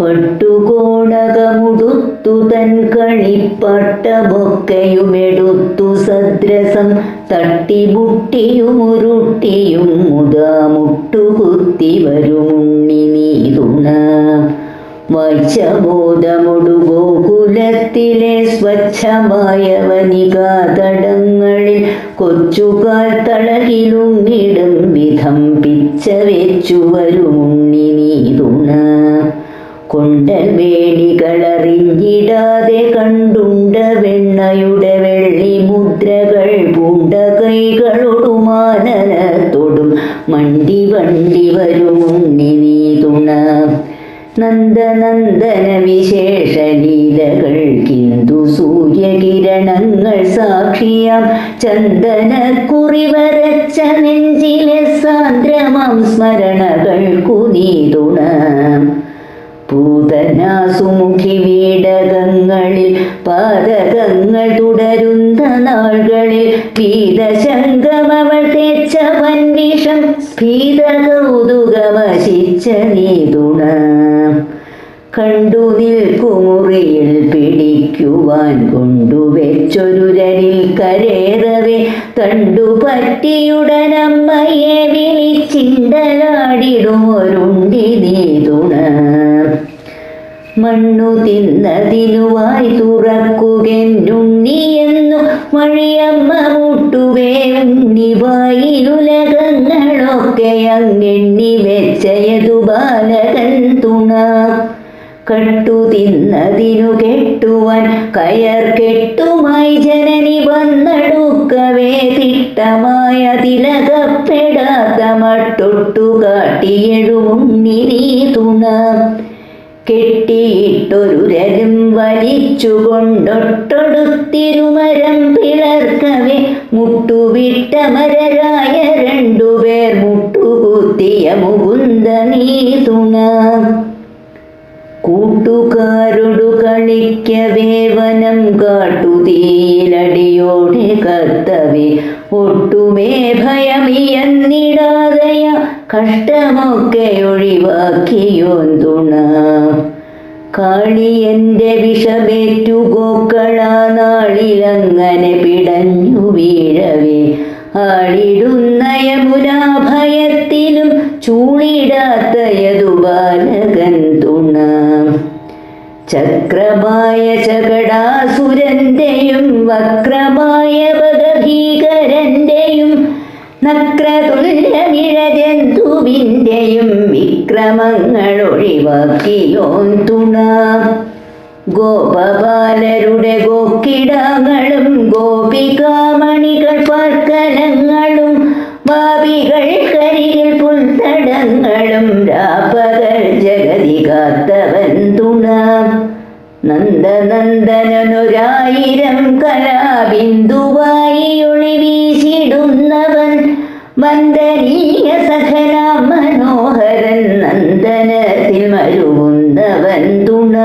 പട്ടുകോണകമുടുത്തു തൻ കളിപ്പട്ടമൊക്കെയുമെടുത്തു സദ്രസം തട്ടിമുട്ടിയുമുരുട്ടിയും മുതാമുട്ടുകുത്തി വരുമുണ്ണി നീതുണ. വൈച്ചബോധമൊടു ഗോകുലത്തിലെ സ്വച്ഛമായ വനികാതടങ്ങളിൽ കൊച്ചുകാൽ തളകിലുങ്ങിടും വിധം പിച്ച വെച്ചു വരുമുണ്ണി നീതുണ. കൊണ്ടൽ വേണികളറിഞ്ഞിടാതെ കണ്ടുണ്ട വെണ്ണയുടെ വെള്ളി മുദ്രകൾ പൂണ്ട കൈകളൊടുമാനനത്തോടും മണ്ടി വണ്ടി വരുമുണ്ണി നീ തുണ നന്ദനന്ദന വിശേഷ ലീലകൾ കിന്തു സൂര്യകിരണങ്ങൾ സാക്ഷിയാം. ചന്ദന കുറിവരച്ച നെഞ്ചിലെ സാന്ദ്രമാം സ്മരണകൾക്കു നീ പൂതനാസുമുഖി വീടകങ്ങളിൽ പാതകങ്ങൾ തുടരുന്ന നാളുകളിൽ പീതശങ്കമവൾ തേച്ച വന്നിഷം സ്ഫീത കൗതുകമശിച്ച നീതുണ കണ്ടു നിൽക്കുമുറിയിൽ പിടിക്കുവാൻ കൊണ്ടുവെച്ചൊരുരനിൽ കരേറവേ. കണ്ടു പറ്റിയുടനമ്മയെ വിളിച്ചിണ്ടലാടിടുമൊരുണ്ടി നീതുണ മണ്ണു തിന്നതിനുവായി തുറക്കുകെന്നുണ്ണിയെന്നു വഴിയമ്മ മുട്ടുവേ ഉണ്ണി വായിലുലകങ്ങളൊക്കെ അങ്ങെണ്ണി വെച്ചയതു ബാലകൻ തുണ. കട്ടു തിന്നതിനു കെട്ടുവൻ കയർ കെട്ടുമായി ജനനി വന്നടുക്കവേ തിട്ടമായ തിലകപ്പെടാത്ത മട്ടൊട്ടു കാട്ടിയെഴുമുണ്ണി നീ തുണ. കെട്ടിയിട്ടൊരുരലും വലിച്ചുകൊണ്ടൊട്ടൊടുത്തിരുമരം പിളർക്കവേ. മുട്ടുവിട്ട മരരായ രണ്ടുപേർ മുട്ടുകുത്തിയ മുകുന്ദ നീ തുണ കൂട്ടുകാരോടു കളിക്കവേ വനം കാട്ടുതീയിലടിയോടെ കത്തവേ ഒട്ടുമേ ഭയമിയന്നിടാതയ കഷ്ടമൊക്കെ ഒഴിവാക്കിയോൻ എന്റെ വിഷമേറ്റു ഗോക്കളാ നാളിലങ്ങനെ പിടഞ്ഞു വീഴവേ. ആളിടുന്ന യമുനാ ഭയത്തിലും ചൂളിടാത്തയതു ബാലകൻ തുണ. ചക്രമായ ചകടാസുരന്റെയും വക്രമായ ഭഗഭീകരന്റെയും നക്രതുല്യമിഴജന്തുവിന്റെയും വിക്രമങ്ങൾ ഒഴിവാക്കിയോൻ തുണ. ഗോപബാലരുടെ ഗോക്കിടങ്ങളും ഗോപികാമണികൾ പാർക്കലങ്ങളും ഭാവികൾ കരികൾ പുൽത്തടങ്ങളും രാപകൽ ജഗതി കാത്തവൻ തുണ. നന്ദനന്ദനൊരായിരം കലാബിന്ദുവായി ഒളി വീശിടുന്നവൻ വന്ദനീയ സഹന മനോഹരൻ നന്ദനത്തിൽ മരുവുന്നവൻ തുണ.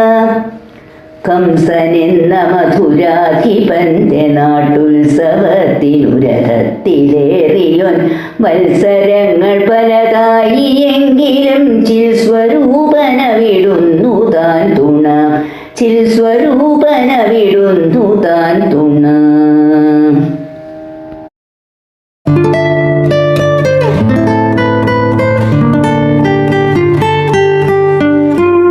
കംസനെന്ന മധുരാധിപന്റെ നാട്ടുത്സവത്തിനുരഥത്തിലേറിയോൻ മത്സരങ്ങൾ പലതായി എങ്കിലും ചിൽ സ്വരൂപന വിടുന്നു താൻ തുണ. ചിൽ സ്വരൂപന വിടുന്നു താൻ തുണ.